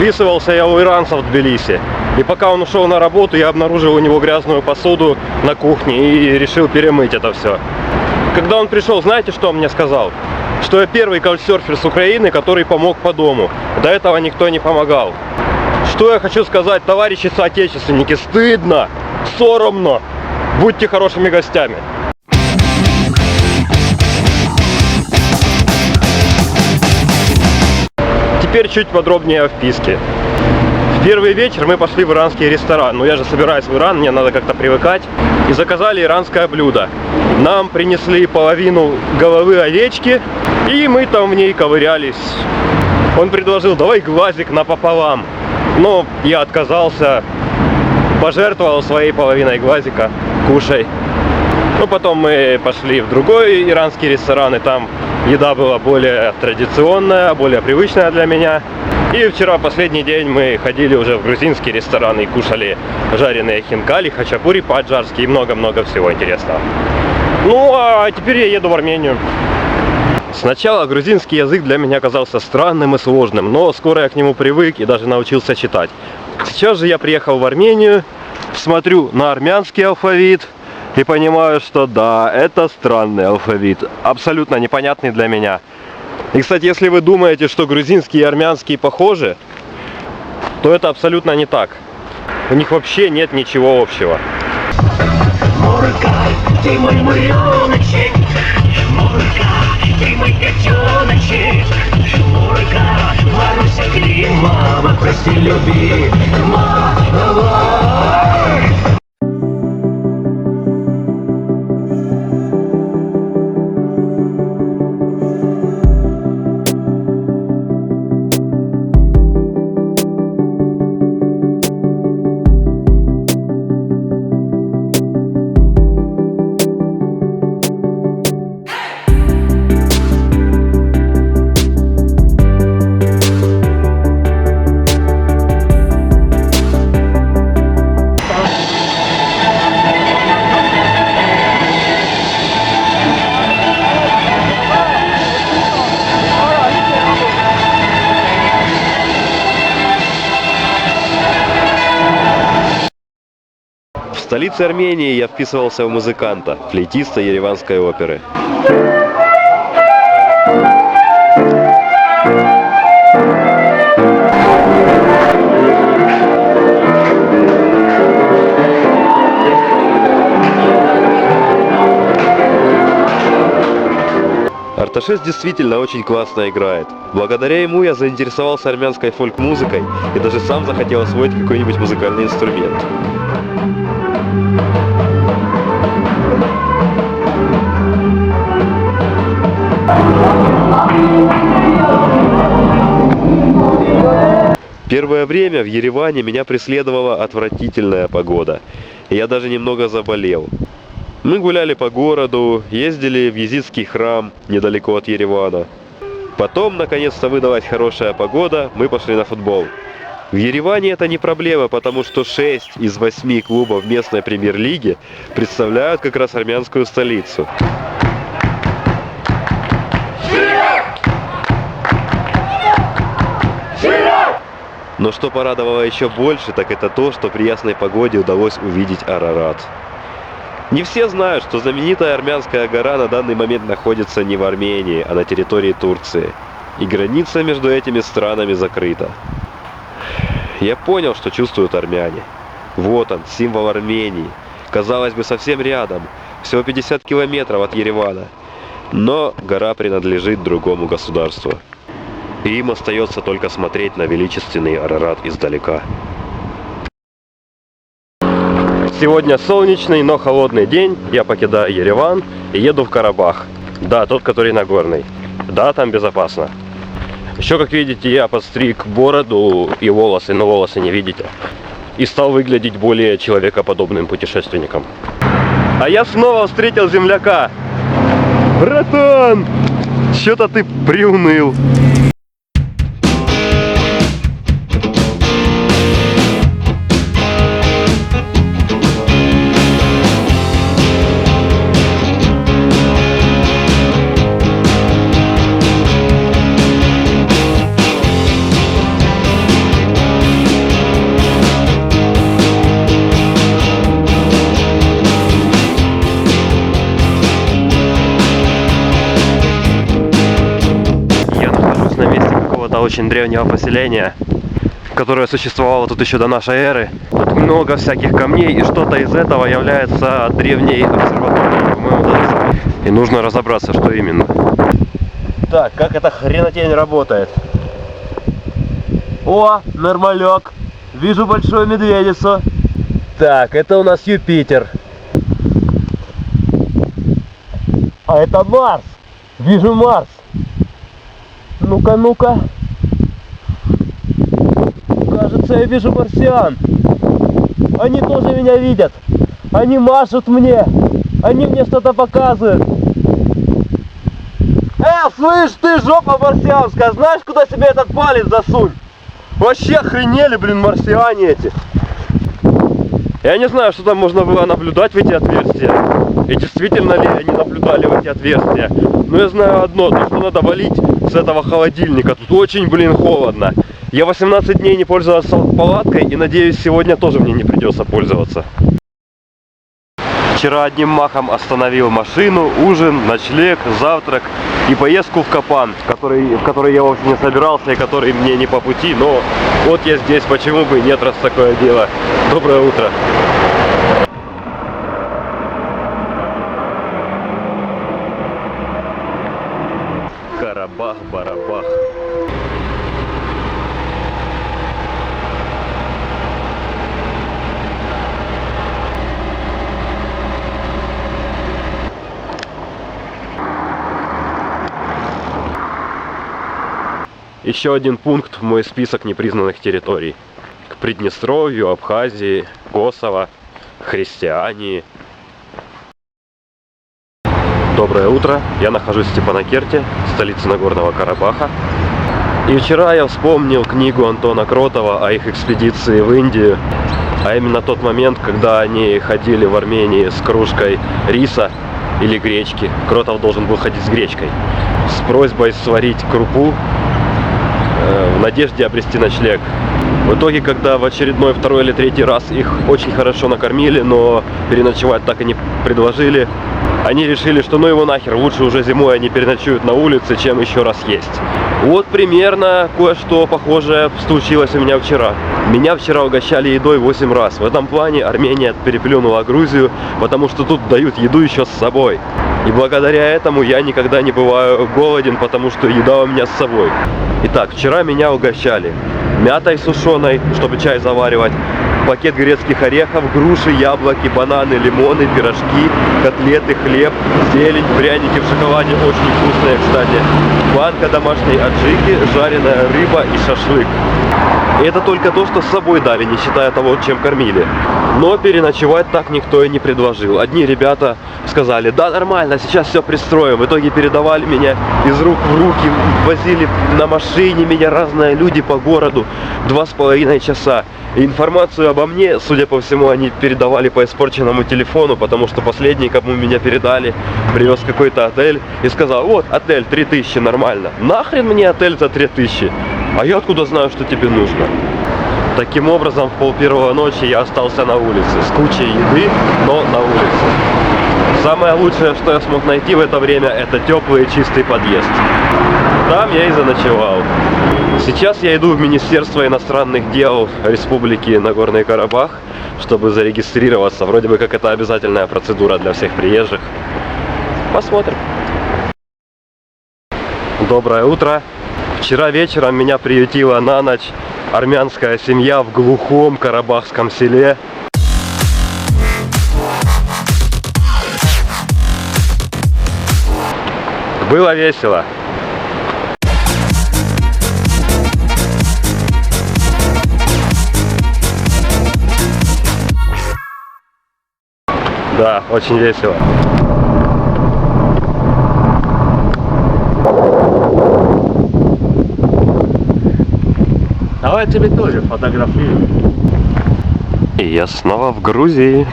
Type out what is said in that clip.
Вписывался я у иранца в Тбилиси. И пока он ушел на работу, я обнаружил у него грязную посуду на кухне и решил перемыть это все. Когда он пришел, знаете, что он мне сказал? Что я первый каучсерфер с Украины, который помог по дому. До этого никто не помогал. Что я хочу сказать, товарищи соотечественники, стыдно, соромно. Будьте хорошими гостями. Теперь чуть подробнее о вписке. В первый вечер мы пошли в иранский ресторан. Ну я же собираюсь в Иран, мне надо как-то привыкать. И заказали иранское блюдо. Нам принесли половину головы овечки, и мы там в ней ковырялись. Он предложил, давай глазик напополам. Но я отказался, пожертвовал своей половиной глазика, кушай. Ну, потом мы пошли в другой иранский ресторан, и там еда была более традиционная, более привычная для меня. И вчера, последний день, мы ходили уже в грузинский ресторан и кушали жареные хинкали, хачапури по-аджарски и много-много всего интересного. Ну, а теперь я еду в Армению. Сначала грузинский язык для меня казался странным и сложным, но скоро я к нему привык и даже научился читать. Сейчас же я приехал в Армению, смотрю на армянский алфавит и понимаю, что да, это странный алфавит, абсолютно непонятный для меня. И, кстати, если вы думаете, что грузинский и армянский похожи, то это абсолютно не так. У них вообще нет ничего общего. Маруся, мама, прости, люби, мама. Столице Армении я вписывался в музыканта, флейтиста Ереванской оперы. Арташес действительно очень классно играет. Благодаря ему я заинтересовался армянской фольк-музыкой и даже сам захотел освоить какой-нибудь музыкальный инструмент. Первое время в Ереване меня преследовала отвратительная погода. Я даже немного заболел. Мы гуляли по городу, ездили в Езидский храм недалеко от Еревана. Потом, наконец-то выдалась хорошая погода, мы пошли на футбол. В Ереване это не проблема, потому что 6 из 8 клубов местной премьер-лиги представляют как раз армянскую столицу. Но что порадовало еще больше, так это то, что при ясной погоде удалось увидеть Арарат. Не все знают, что знаменитая армянская гора на данный момент находится не в Армении, а на территории Турции. И граница между этими странами закрыта. Я понял, что чувствуют армяне. Вот он, символ Армении. Казалось бы, совсем рядом, всего 50 километров от Еревана. Но гора принадлежит другому государству. И им остается только смотреть на величественный Арарат издалека. Сегодня солнечный, но холодный день. Я покидаю Ереван и еду в Карабах. Да, тот, который Нагорный. Да, там безопасно. Еще, как видите, я подстриг бороду и волосы, но волосы не видите. И стал выглядеть более человекоподобным путешественником. А я снова встретил земляка. Братан! Что-то ты приуныл. Очень древнего поселения, которое существовало тут еще до нашей эры. Тут много всяких камней, и что-то из этого является древней обсерваторией. И нужно разобраться, что именно. Так, как эта хренотень работает? О, нормалек. Вижу большую медведицу. Так, это у нас Юпитер. А это Марс. Вижу Марс. Ну-ка, ну-ка. Кажется, я вижу марсиан. Они тоже меня видят. Они машут мне. Они мне что-то показывают. Э, слышь, ты жопа марсианская, знаешь, куда себе этот палец засунь? Вообще охренели, блин, марсиане эти. Я не знаю, что там можно было наблюдать в эти отверстия. И действительно ли они наблюдали в эти отверстия. Но я знаю одно, то что надо валить с этого холодильника. Тут очень, блин, холодно. Я 18 дней не пользовался палаткой и надеюсь, сегодня тоже мне не придется пользоваться. Вчера одним махом остановил машину, ужин, ночлег, завтрак и поездку в Капан, который, в который я вовсе не собирался и который мне не по пути, но вот я здесь, почему бы нет, раз такое дело. Доброе утро. Еще один пункт в мой список непризнанных территорий. К Приднестровью, Абхазии, Косово, Христиании. Доброе утро. Я нахожусь в Степанакерте, столице Нагорного Карабаха. И вчера я вспомнил книгу Антона Кротова о их экспедиции в Индию. А именно тот момент, когда они ходили в Армении с кружкой риса или гречки. Кротов должен был ходить с гречкой. С просьбой сварить крупу в надежде обрести ночлег. В итоге, когда в очередной второй или третий раз их очень хорошо накормили, но переночевать так и не предложили, они решили, что ну его нахер, лучше уже зимой они переночуют на улице, чем еще раз есть. Вот примерно кое-что похожее случилось у меня вчера. Меня вчера угощали едой 8 раз. В этом плане Армения переплюнула Грузию, потому что тут дают еду еще с собой. И благодаря этому я никогда не бываю голоден, потому что еда у меня с собой. Итак, вчера меня угощали мятой сушеной, чтобы чай заваривать, пакет грецких орехов, груши, яблоки, бананы, лимоны, пирожки, котлеты, хлеб, зелень, пряники в шоколаде, очень вкусные, кстати, банка домашней аджики, жареная рыба и шашлык. И это только то, что с собой дали, не считая того, чем кормили. Но переночевать так никто и не предложил. Одни ребята сказали, да нормально, сейчас все пристроим. В итоге передавали меня из рук в руки, возили на машине меня разные люди по городу два с половиной часа. Информацию обо мне, судя по всему, они передавали по испорченному телефону, потому что последний, кому меня передали, привез какой-то отель и сказал, вот, отель 3000, нормально. Нахрен мне отель за 3000? А я откуда знаю, что тебе нужно? Таким образом, в пол первого ночи я остался на улице, с кучей еды, но на улице. Самое лучшее, что я смог найти в это время, это теплый и чистый подъезд. Там я и заночевал. Сейчас я иду в Министерство иностранных дел Республики Нагорный Карабах, чтобы зарегистрироваться. Вроде бы как это обязательная процедура для всех приезжих. Посмотрим. Доброе утро. Вчера вечером меня приютила на ночь армянская семья в глухом карабахском селе. Было весело. Да, очень весело. Давай тебе тоже фотографирую. И я снова в Грузии.